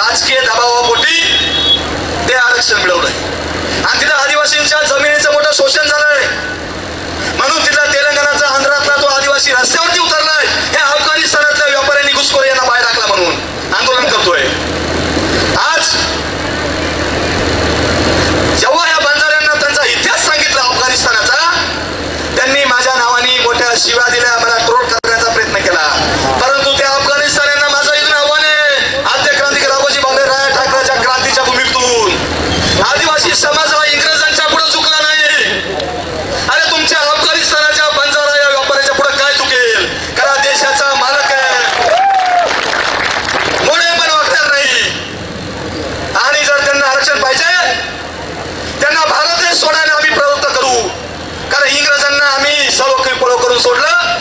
राजकीय दबावापोटी ते आरक्षण मिळवलंय. आणि तिथं आदिवासींच्या जमिनीचं मोठं शोषण झालं.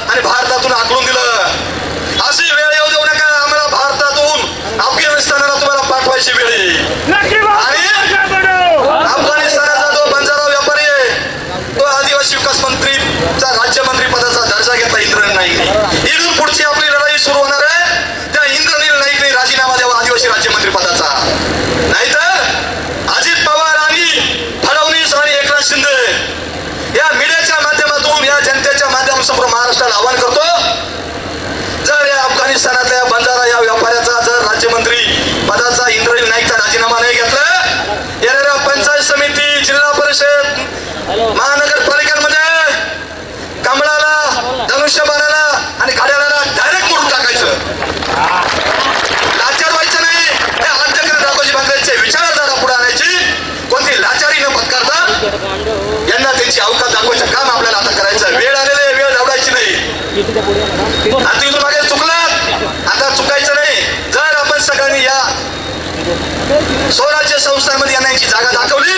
आणि भारतातून आखडून दिलं. अशी वेळ येऊ देऊ नका. आम्हाला भारतातून अफगाणिस्तानाला तुम्हाला पाठवायची वेळ आणि अफगाणिस्तानाचा जो बंजारा व्यापारी आहे तो आदिवासी विकास मंत्री राज्यमंत्री पदाचा दर्जा घेता इतर नाही इथून पुढची आपली स्वराज्य संस्थांमध्ये यांना यांची जागा दाखवली.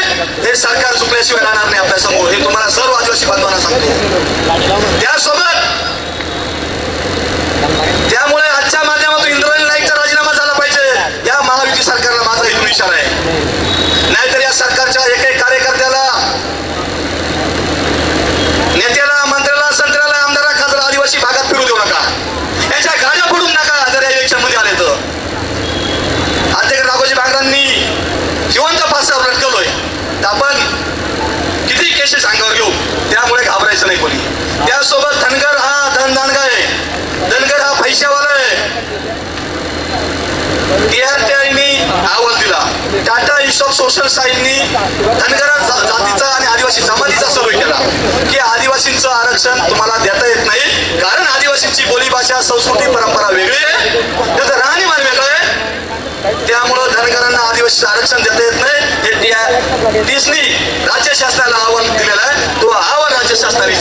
हे सरकार चुकल्याशिवाय राहणार नाही आपल्यासमोर हे तुम्हाला सर्व आदिवासी बांधवांना सांगतो. त्यासोबत त्यामुळे आजच्या माध्यमातून इंद्रायणी नाईकचा राजीनामा झाला पाहिजे. या महायुती सरकारला माझा इथून विचार आहे. नाहीतर या सरकारच्या एक एक कार्यकर्त्याला सोशल साईडनी धनगर जातीचा आणि आदिवासी जमातीचा सवय केला. की आदिवासींचं आरक्षण तुम्हाला देता येत नाही. कारण आदिवासींची बोलीभाषा संस्कृती परंपरा वेगळी आहे. त्याचं राहणीमान वेगळं आहे. त्यामुळं धनगरांना आदिवासीचं आरक्षण देता येत नाही. हे टीसनी राज्य शासनाला आव्हान दिलेलं आहे. तो आव्हान राज्य शासनाने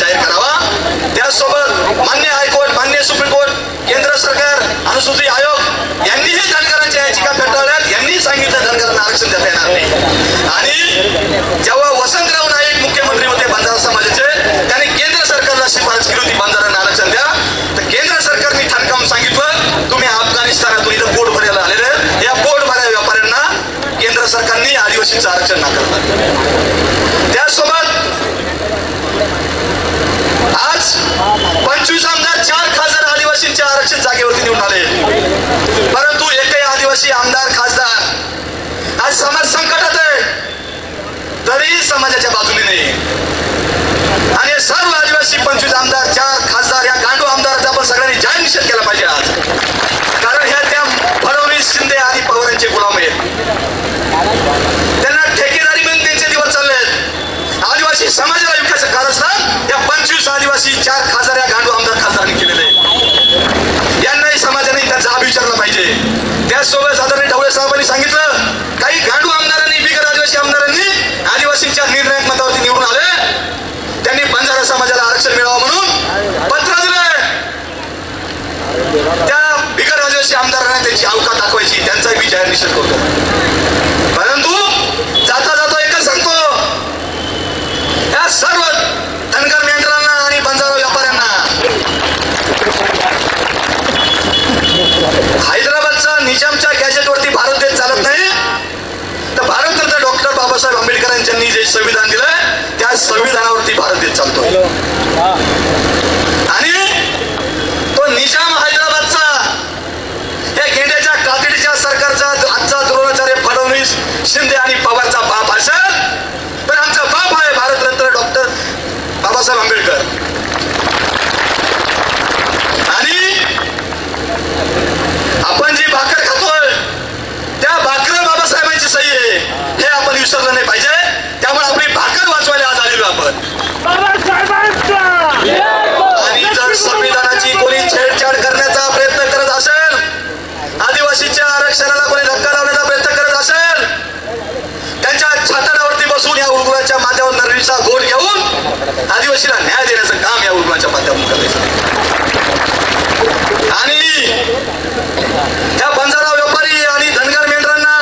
फडणवीस साहेबांनी सांगितलं काही गांडू आमदारांनी बिगर आदिवासी आमदारांनी आदिवासींच्या निर्णायक मतावरती निवडून आले. त्यांनी बंजारा समाजाला आरक्षण मिळावं म्हणून पत्र दिले त्या बिगर आदिवासी आमदारांना त्यांची अवका दाखवायची त्यांचा मी जाहीर निषेध करतो. परंतु जाता जाता एकच सांगतो या सर्व घेऊन न्याय देण्याचं काम या उर्माच्या माध्यमातून करायचं. आणि त्या बंजारा व्यापारी आणि धनगर मेंढरांना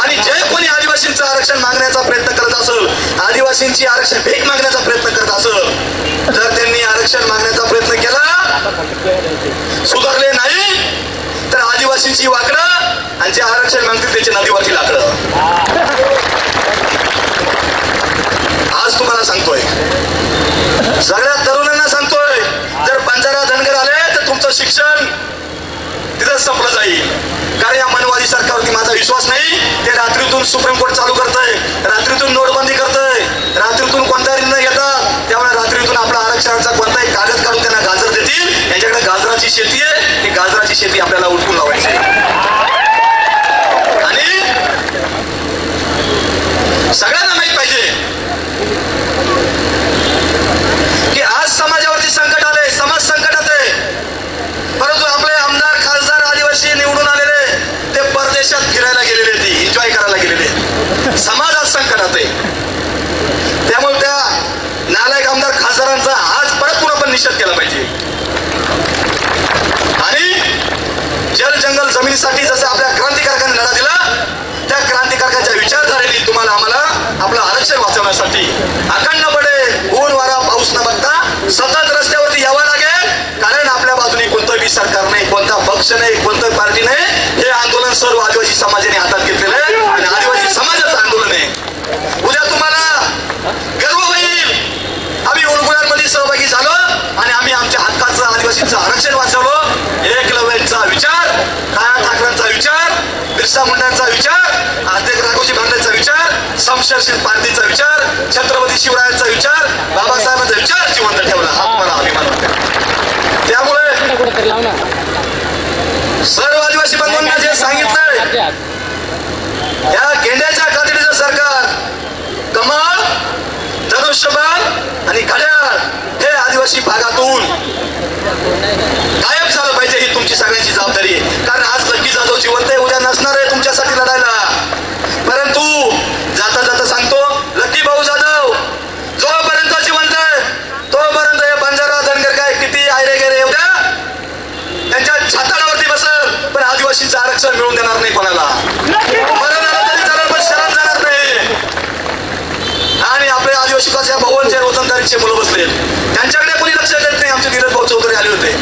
आणि जे कोणी आदिवासींचं आरक्षण मागण्याचा प्रयत्न करत असेल आदिवासींची आरक्षण भेट मागण्याचा प्रयत्न करत असेल जर त्यांनी आरक्षण मागण्याचा प्रयत्न केला सुधारले नाही तर आदिवासींची वाकडं आणि जे आरक्षण मागतील त्याचे नदीवरची लाकडं. आज तुम्हाला सांगतोय सगळ्या तरुणांना सांगतोय जर बंजारा धनगर आले तर तुमचं शिक्षण तिथं संपलं जाईल. कारण या मनवादी सरकारवरती माझा विश्वास नाही ते रात्रीतून सुप्रीम कोर्ट चालू करतय रात्रीतून नोटबंदी करतंय रात्रीतून कोणता निर्णय घेतात त्यामुळे रात्रीतून आपला आरक्षणाचा कोणताही कागद काढून त्यांना गाजर देतील. यांच्याकडे गाजराची शेती आहे ही गाजराची शेती आपल्याला उठून लावायची आहे. आणि सगळ्यांना माहीत पाहिजे की आज समाजावरती संकट आले समाज संकटात आहे परंतु आपले आमदार खासदार आदिवासी निवडून आलेले ते परदेशात फिरायला गेलेले ते एन्जॉय करायला गेलेले समाज आज संकटात आहे त्यामुळे त्या नालायक आमदार खासदारांचा आज परत आपण निषेध केला पाहिजे. आणि जल जंगल जमिनीसाठी जसं आपल्या क्रांतिकारकांनी लढा दिला त्या क्रांतिकारकाच्या विचारधारेने तुम्हाला आम्हाला आपलं आरक्षण वाचवण्यासाठी अखंडपणे ऊन वारा पाऊस न बघता सतत रस्त्यावरती यावं लागेल. कारण आपल्या बाजूने कोणतं बी सरकार नाही कोणता पक्ष नाही कोणतं पार्टी नाही हे आंदोलन सर्व आदिवासी समाजाने हातात घेतलेलं आहे आणि आदिवासी समाजाचं आंदोलन आहे उद्या तुम्हाला गर्व होईल आम्ही उलगुळांमध्ये सहभागी झालो आणि आम्ही आमच्या हक्काचं आदिवासींचं आरक्षण वाचवलं एकलव्यांचा विचार काळा ठाकरेंचा विचार बिरसा मुंडांचा विचार आद्य राघोजी भांडेचा विचार समशेर पार्टीचा विचार छत्रपती शिवरायांचा विचार बाबासाहेबांचा विचार जिवंत ठेवला हा तुम्हाला अभिमान वाटतो त्यामुळे सर्व आदिवासी बंधूंना जे सांगितलंय या गेंड्याच्या कातडीचं सरकार कमळ धनुष्यबाण आणि घड्याळ हे आदिवासी भागातून गायब झालं पाहिजे ही तुमची सगळ्यांची जबाबदारी आहे. कारण आज लक्की जाधव जिवंत आहे उद्या नसणार आहे तुमच्यासाठी लढायला परंतु जाता जाता सांगतो लक्की भाऊ जाधव जोपर्यंत जिवंत आहे तोपर्यंत हे बंजारा धनगर काय किती आयरे गेरे येऊ द्या त्यांच्या छाताडावरती बसल पण आदिवासीचं आरक्षण मिळवून देणार नाही कोणाला मरण आलं तरी चालेल पण शरण जाणार नाही आणि आपले आदिवासी या भगवानच्या मुलं बसले. त्यांच्याकडे कोणी लक्ष देत नाही. आमचे धीरज भाऊ चौधरी आले होते.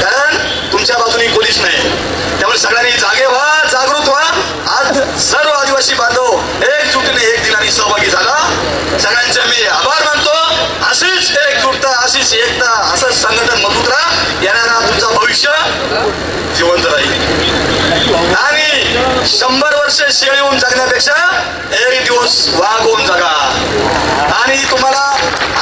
कारण तुमच्या बाजूने पोलीस नाही. त्यामुळे सगळ्यांनी जागे व्हा जागृत व्हा. आज सर्व आदिवासी बांधव एकजुटीने एक दिनाने सहभागी झाला. सगळ्यांचे मी आभार मानतो. अशीच एकजुटता अशीच एकता असं संघटन मजबूत राहा. येणारा तुमचं भविष्य जिवंत राहील. आणि शंभर वर्ष शेळी होऊन जगण्यापेक्षा एक दिवस वाघ होऊन जगा. आणि तुम्हाला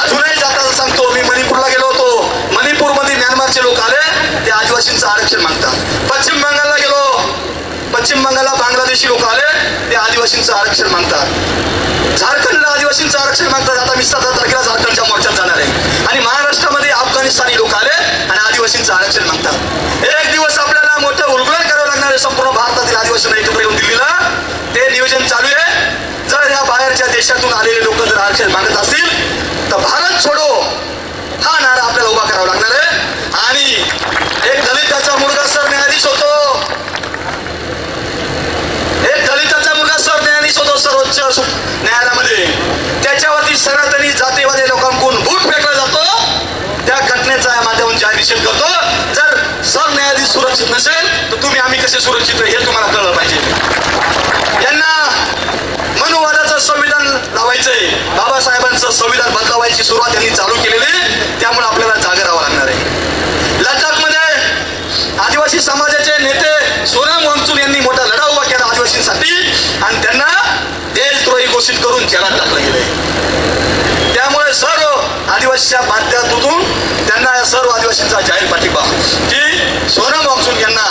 अजूनही जाताना सांगतो मी मणिपूरला गेलो होतो. मणिपूरमध्ये म्यानमारचे लोक आले ते आदिवासींचं आरक्षण मागतात. पश्चिम बंगालला गेलो पश्चिम बंगालला बांगलादेशी लोक आले ते आदिवासींचं आरक्षण मागतात. झारखंडला आदिवासींचं आरक्षण मागतात. आता मी सतरा तारखेला झारखंडच्या मोर्चात जाणार आहे आणि महाराष्ट्रामध्ये अफगाणिस्तानी लोक आले आणि आदिवासींचं आरक्षण मागतात एक दिवस आपल्याला मोठं उलगडण करावं लागणार आहे संपूर्ण भारतातील आदिवासींना एकत्र येऊन दिल्लीला ते नियोजन चालू आहे जर या बाहेरच्या देशातून आलेले लोक जर आरक्षण मागत असतील तर भारत छोडो. हा नारा आपल्याला उभा करावा लागणार आहे. आणि एक दलिताचा मुलगा सर न्यायाधीश होतो. एक दलिताचा मुलगा सर न्यायाधीश होतो सर्वोच्च न्यायालयामध्ये. त्याच्यावरती सनातनी जातीवादी लोकांकडून बूट फेकला जातो. त्या घटनेचा या माध्यमातून जाहीर निषेध करतो. जर सर न्यायाधीश सुरक्षित नसेल तर तुम्ही आम्ही कसे सुरक्षित आहे हे तुम्हाला कळलं पाहिजे यांना मनुवादाचं संविधान लावायचंय बाबासाहेबांचं संविधान बदलावायची सुरुवात यांनी चालू केलेली त्यामुळे आपल्याला जागे राहावं लागणार आहे. लडाखमध्ये आदिवासी समाजाचे नेते सोनम वांगचूक यांनी मोठा लढा उभा केला आदिवासींसाठी. आणि त्यांना देशद्रोही घोषित करून जेलात टाकलं गेलंय. त्यामुळे सर्व आदिवासीच्या माध्यमातून त्यांना या सर्व आदिवासींचा जाहीर पाठिंबा. की सोनम मॉन्सून यांना